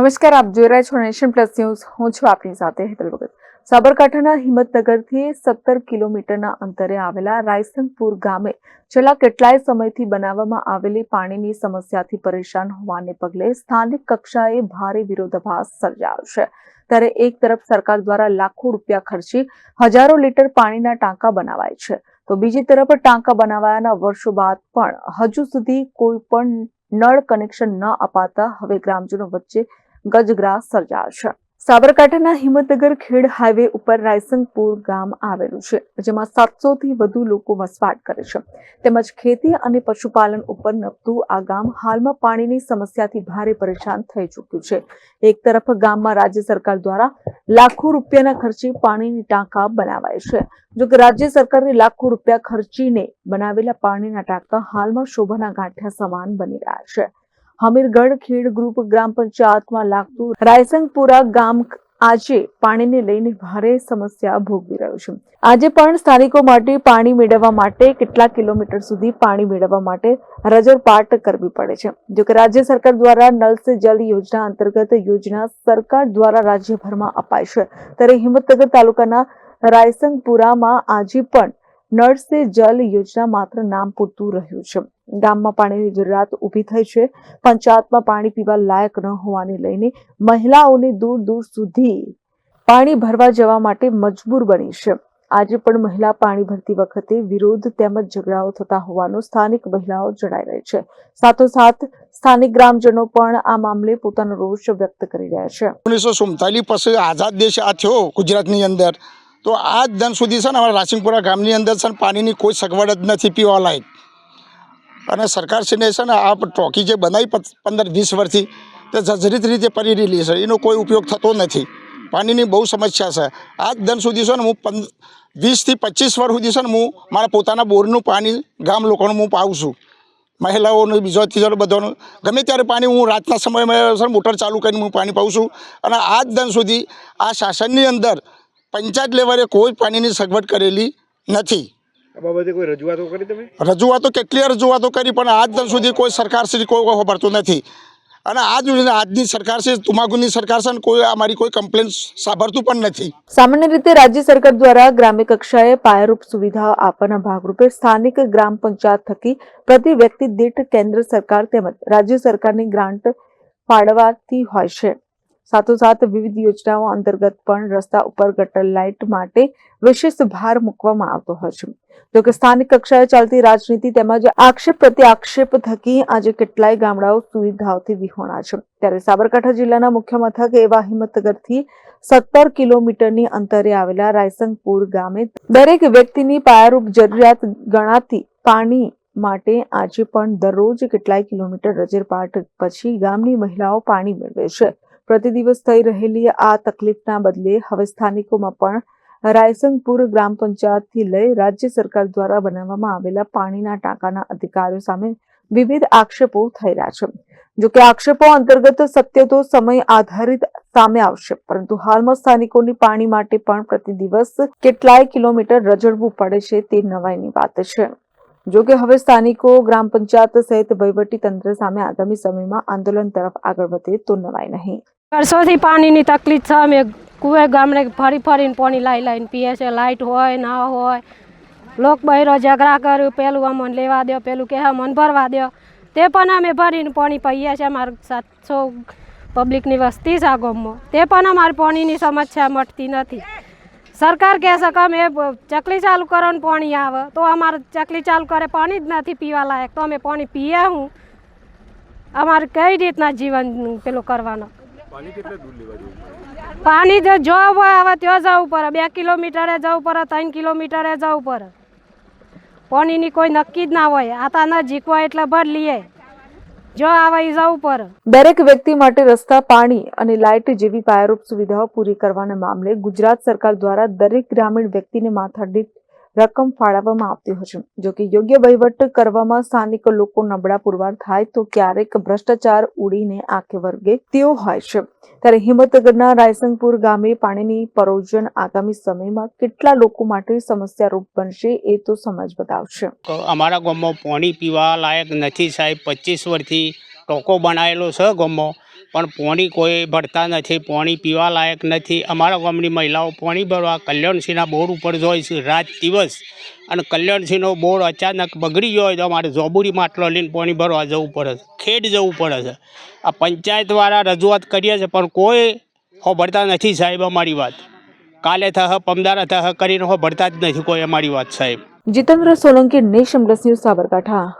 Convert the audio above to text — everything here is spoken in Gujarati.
નમસ્કાર, આપ જોઈ રહ્યા છો નેશન પ્લસ ન્યૂઝ. હું છું આપની સાથે હેતલ ભગત. સાબરકાંઠાના હિંમતનગરથી સત્તર કિલોમીટરના અંતરે આવેલા રાયસંગપુર ગામે છેલ્લા કેટલાય સમયથી બનાવવામાં આવેલી પાણીની સમસ્યાથી પરેશાન હોવાને પગલે સ્થાનિક કક્ષાએ ભારે વિરોધાભાસ સર્જાયો છે. ત્યારે એક તરફ સરકાર દ્વારા લાખો રૂપિયા ખર્ચી હજારો લીટર પાણીના ટાંકા બનાવાય છે. તો બીજી તરફ ટાંકા બનાવાયાના વર્ષો બાદ પણ હજુ સુધી કોઈ પણ નળ કનેક્શન ન અપાતા હવે ગ્રામજનો વચ્ચે ગજગ્રાસ સર્જાયો છે. સાબરકાંઠાના હિંમતનગર ખેડ હાઈવે ઉપર રાયસંગપુર ગામ આવેલું છે, જેમાં સાતસો થી વધુ લોકો વસવાટ કરે છે. તેમજ ખેતી અને પશુપાલન ઉપર નપતું આ ગામ હાલમાં પાણીની સમસ્યાથી ભારે પરેશાન થઈ ચૂક્યું છે. એક તરફ ગામમાં રાજ્ય સરકાર દ્વારા લાખો રૂપિયાના ખર્ચે પાણીની ટાંકા બનાવાય છે. જો કે રાજ્ય સરકારે લાખો રૂપિયા ખર્ચીને બનાવેલા પાણીના ટાંકા હાલમાં શોભાના ગાંઠિયા સમાન બની રહ્યા છે. હમીરગઢ ખેડ ગ્રુપ ગ્રામ પંચાયતમાં લાગતું રાયસંગપુરા ગામ આજે પાણીને લઈને ભારે સમસ્યા ભોગવી રહ્યું છે. આજે પણ સ્થાનિકો માટે પાણી મેળવવા માટે કેટલાક કિલોમીટર સુધી પાણી મેળવવા માટે રજરપાટ કરવી પડે છે. જોકે રાજ્ય સરકાર દ્વારા નલ સે જલ યોજના અંતર્ગત યોજના સરકાર દ્વારા રાજ્યભરમાં અપાય છે. ત્યારે હિંમતનગર તાલુકાના રાયસંગપુરામાં આજે પણ નળ સે જલ યોજના માત્ર નામ પૂરતું રહ્યું છે. ગામમાં પાણીની જરૂરિયાત ઊભી થઈ છે. પંચાયતમાં પાણી પીવા લાયક ન હોવાને લઈને મહિલાઓને દૂર દૂર સુધી પાણી ભરવા જવા માટે મજબૂર બની છે. આજે પણ મહિલા પાણી ભરતી વખતે વિરોધ તેમજ ઝઘડાઓ થતા હોવાનું સ્થાનિક મહિલાઓ જણાઈ રહી છે. સાથોસાથ સ્થાનિક ગ્રામજનો પણ આ મામલે પોતાનો રોષ વ્યક્ત કરી રહ્યા છે. ઓગણીસો સુડતાલીસ પછી આઝાદ દેશ આ થયો ગુજરાતની અંદર. તો આ જ દન સુધી છે ને અમારા રાસિંગપુરા ગામની અંદર છે ને પાણીની કોઈ સગવડ જ નથી પીવા લાયક. અને સરકારશ્રીને છે ને આ ટોકી જે બનાવી પંદર, વીસ વર્ષથી, તે જજરીત રીતે પડી રહેલી છે. એનો કોઈ ઉપયોગ થતો નથી. પાણીની બહુ સમસ્યા છે. આજ દન સુધી છે ને હું પંદ, વીસથી પચીસ વર્ષ સુધી છે ને હું મારા પોતાના બોરનું પાણી ગામ લોકોનું હું પાઉં છું. મહિલાઓનું, બીજો ત્રીજો બધાનું. ગમે ત્યારે પાણી હું રાતના સમયમાં મોટર ચાલુ કરીને હું પાણી પાઉં છું. અને આજ દન સુધી આ શાસનની અંદર પંચાયત લેવલે કોઈ પાણીની સગવડ કરેલી નથી. બાબતે કોઈ રજૂઆતો કરી તમે? રજૂઆતો કેટલી રજૂઆતો કરી પણ આજ દિન સુધી કોઈ સરકારશ્રી કોઈ ખબરતું નથી. અને આજ આજની સરકાર છે તુમાકુની સરકાર છે કોઈ અમારી કોઈ કમ્પ્લેન સાંભળતું પણ નથી. સામાન્ય રીતે રાજ્ય સરકાર દ્વારા ગ્રામ્ય કક્ષાએ પાયારૂપ સુવિધા આપવાના ભાગરૂપે સ્થાનિક ગ્રામ પંચાયત થકી પ્રતિ વ્યક્તિ દીઠ કેન્દ્ર સરકાર તેમજ રાજ્ય સરકારની ગ્રાન્ટ ફાળવાતી હોય છે. સાથોસાથ વિવિધ યોજનાઓ અંતર્ગત પણ રસ્તા ઉપર ગટર લાઇટ માટે વિશેષ ભાર મૂકવામાં આવતો હોય છે. જોકે સ્થાનિક કક્ષાએ ચાલતી રાજનીતિ તેમજ આક્ષેપ પ્રતિ આક્ષેપ થકી આજે કેટલાય ગામડાઓ સુવિધાઓથી વિહોણા છે. ત્યારે સાબરકાંઠા જિલ્લાના મુખ્ય મથક એવા હિંમતનગરથી સત્તર કિલોમીટરની અંતરે આવેલા રાયસંગપુર ગામે દરેક વ્યક્તિની પાયારૂપ જરૂરિયાત ગણાતી પાણી માટે આજે પણ દરરોજ કેટલાય કિલોમીટર રજરપાટ પછી ગામની મહિલાઓ પાણી મેળવે છે. પ્રતિદિવસ થઈ રહેલી આ તકલીફના બદલે હવે સ્થાનિકોમાં પણ રાયસંગપુર ગ્રામ પંચાયતથી લઈ રાજ્ય સરકાર દ્વારા બનાવવામાં આવેલા પાણીના ટાંકાના અધિકારીઓ સામે વિવિધ આક્ષેપો થઈ રહ્યા છે. જો કે આક્ષેપો અંતર્ગત સત્ય તો સમય આધારિત સામે આવશે, પરંતુ હાલમાં સ્થાનિકોની પાણી માટે પણ પ્રતિદિવસ કેટલાય કિલોમીટર રજડવું પડે છે તે નવાઈની વાત છે. જો કે હવે સ્થાનિકો ગ્રામ પંચાયત સહિત વહીવટી તંત્ર સામે આગામી સમયમાં આંદોલન તરફ આગળ વધે તો નવાય નહીં. વર્ષોથી પાણીની તકલીફ છે. અમે કુએ ગામડે ફરી ફરીને પાણી લાવી લાવીને પીએ છે લાઇટ હોય, ના હોય. લોક બહેરો ઝઘડા કર્યું. પેલું અમને લેવા દો પેલું કે અમને ભરવા દો તે પણ અમે ભરીને પાણી પીએ છીએ. અમારે સાતસો પબ્લિકની વસ્તી છે આ ગામમાં. તે પણ અમારી પાણીની સમસ્યા મટતી નથી. સરકાર કહે છે કે અમે ચકલી ચાલુ કરો ને પાણી આવે. તો અમારે ચકલી ચાલુ કરે, પાણી જ નથી પીવા લાયક. તો અમે પાણી પીએ હું. અમારે કઈ રીતના જીવન પેલું કરવાનો? પાણી જો જોવા હોય હવે ત્યાં જવું પડે. બે કિલોમીટરે જવું પડે ત્રણ કિલોમીટરે જવું પડે. પાણીની કોઈ નક્કી જ ના હોય. આ તો નજીક હોય એટલે ભર લઈએ જો આવે એ જવું પડે. દરેક વ્યક્તિ માટે રસ્તા પાણી અને લાઇટ જેવી પાયારૂપ સુવિધાઓ પૂરી કરવાના મામલે ગુજરાત સરકાર દ્વારા દરેક ગ્રામીણ વ્યક્તિને માથાદીઠ રકમ ફાળવવામાં આવતી હોય છે. કે યોગ્ય વહીવટ કરવામાં સ્થાનિક લોકો નબળા પુરવાર થાય તો ક્યારેક ભ્રષ્ટાચાર ઉડીને આખે વર્ગે તેઓ હોય છે. ત્યારે હિંમતનગરના રાયસંગપુર ગામે પાણીની પરોજન આગામી સમયમાં કેટલા લોકો માટે સમસ્યારૂપ બનશે એ તો સમજ બતાવશે. અમારા ગામમાં પાણી પીવા લાયક નથી સાહેબ. પચીસ વર્ષથી ટોકો બનાવેલો છે ગામમાં. પણ પોણી કોઈ ભરતા નથી, પોણી પીવા લાયક નથી. અમારા ગામની મહિલાઓ પોણી ભરવા કલ્યાણસિંહના બોર ઉપર જોઈ છે રાત દિવસ. અને કલ્યાણસિંહનો બોર અચાનક બગડી ગયો હોય તો અમારે જોબુરી માટલો લઈને પોણી ભરવા જવું પડે છે, ખેડ જવું પડે છે. આ પંચાયતવાળા રજૂઆત કરીએ છે, પણ કોઈ હોભળતા નથી સાહેબ અમારી વાત. કાલે થહ, પમદારા થહ કરીને હોભળતા જ નથી કોઈ અમારી વાત સાહેબ. Jitendra Solanki nation plus Sabarkantha.